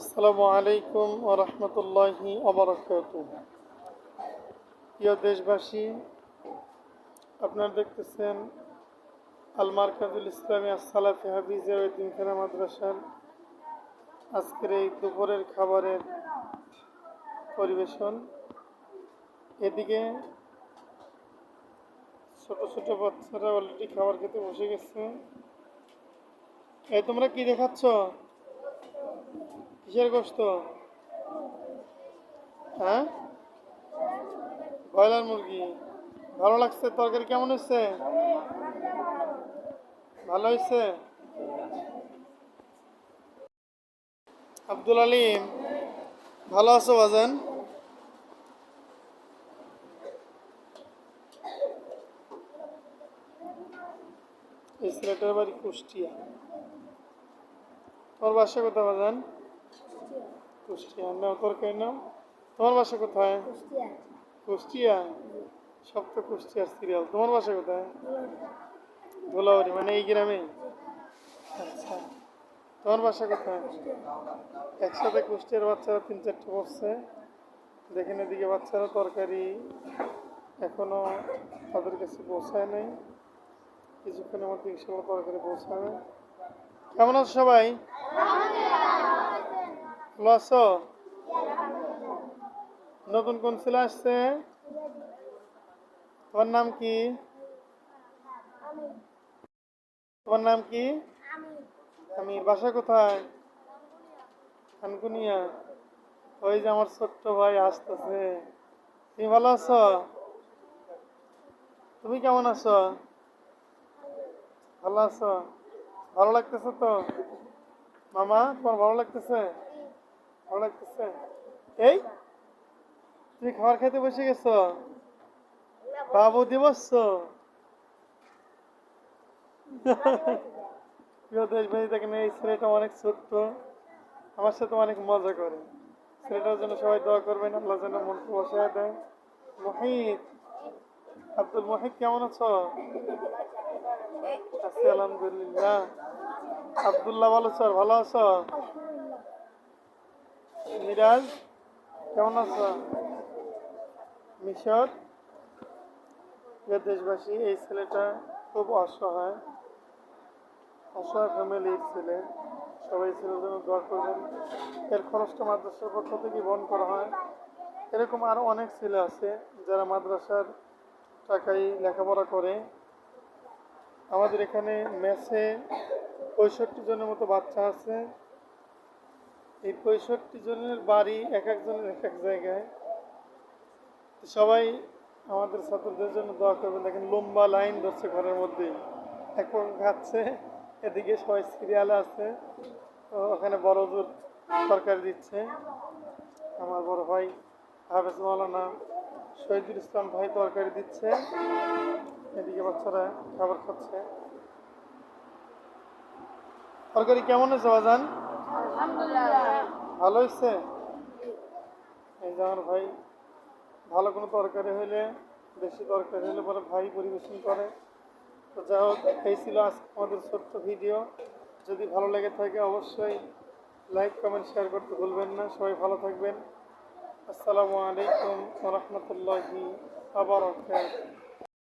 আসসালামু আলাইকুম ও প্রিয় দেশবাসী, আপনারা দেখতেছেন আল মার্কাজুল ইসলামী আসালাফি হাফিজে দিনখানা মাদ্রাসার আজকের এই দুপুরের খাবারের পরিবেশন। এদিকে ছোট ছোট বাচ্চারা অলরেডি খাবার খেতে বসে গেছে। এই তোমরা কি দেখাচ্ছ? কিসের গোস্ত হ্যাঁ? ব্রয়লার মুরগি। ভালো লাগছে? তরকারি কেমন হচ্ছে ভালো হয়েছে? আব্দুল আলিম, ভালো আছো বাজান? এই বাড়ি কুষ্টিয়া। তোর বাসা কোথায় বাজান? কুষ্টিয়া নাও তরকারি নাও তোমার বাসা কোথায়? কুষ্টিয়া। সব তো কুষ্টিয়ার সিরিয়াল তোমার বাসা কোথায়? ধুলাবাড়ি। মানে এই গ্রামে? আচ্ছা। তোমার বাসা কোথায়? একসাথে কুষ্টিয়ার বাচ্চারা তিন চারটে বসছে দেখেন এদিকে বাচ্চারা তরকারি এখনও তাদের কাছে পৌঁছায় নাই। কিছুক্ষণের মধ্যে ইনশাল্লাহ তরকারি পৌঁছাবে। কেমন আছো সবাই? ভালো আছো নতুন কোন ছেলে আসছে? তোমার নাম কি? তোমার নাম কি? আমি, বাসা কোথায়? খানকুনিয়া ওই যে আমার ছোট্ট ভাই আসতেছে। তুমি ভালো আছো? তুমি কেমন আছো? ভালো আছো? ভালো লাগতেছে তো? মামা, তোমার ভালো লাগতেছে? এই, তুমি খাবার খেতে বসে গেছো? বাবু দিবস। প্রিয় দেশবাসী, দেখেন এই ছেলেটা অনেক ছোট্ট। আমার সাথে অনেক মজা করে। ছেলেটার জন্য সবাই দোয়া করবেন, আল্লাহ যেন মনকে বসায় দেয় মহিত, আব্দুল মহিত, কেমন আছো? আছি আলহামদুলিল্লাহ। আবদুল্লাহ ভালো স্যার ভালো আছো? মিরাজ, কেমন আছো? মিশর দেশবাসী, এই ছেলেটা খুব অসহায়। অসহায় ফ্যামিলির ছেলে। সবাই ছেলের জন্য দোয়া করবেন। এর খরচটা মাদ্রাসার পক্ষ থেকে বহন করা হয়। এরকম আরও অনেক ছেলে আছে যারা মাদ্রাসার টাকায় লেখাপড়া করে। আমাদের এখানে মেসে পঁয়ষট্টি জনের মতো বাচ্চা আছে। এই পঁয়ষট্টি জনের বাড়ি এক একজনের এক এক জায়গায়। সবাই আমাদের ছাত্রদের জন্য দোয়া করবেন। দেখেন লম্বা লাইন ধরছে ঘরের মধ্যে এক খাচ্ছে, এদিকে সবাই সিরিয়াল আছে। তো ওখানে বড় জোর তরকারি দিচ্ছে। আমার বড় ভাই হাফেজ মাওলানা শহীদুল ইসলাম ভাই তরকারি দিচ্ছে। এদিকে বাচ্চারা খাবার খাচ্ছে। তরকারি কেমন হয়েছে বাজান? ভালো হয়েছে? এই যে আমার ভাই, ভালো কোনো তরকারি হলে বেশি তরকারি হলে পরে ভাই পরিবেশন করে। তো যাই হোক, এই ছিল আজকে আমাদের ছোট্ট ভিডিও। যদি ভালো লেগে থাকে অবশ্যই লাইক, কমেন্ট, শেয়ার করতে ভুলবেন না। সবাই ভালো থাকবেন। আসসালামু আলাইকুম রহমতুল্লাহি আবার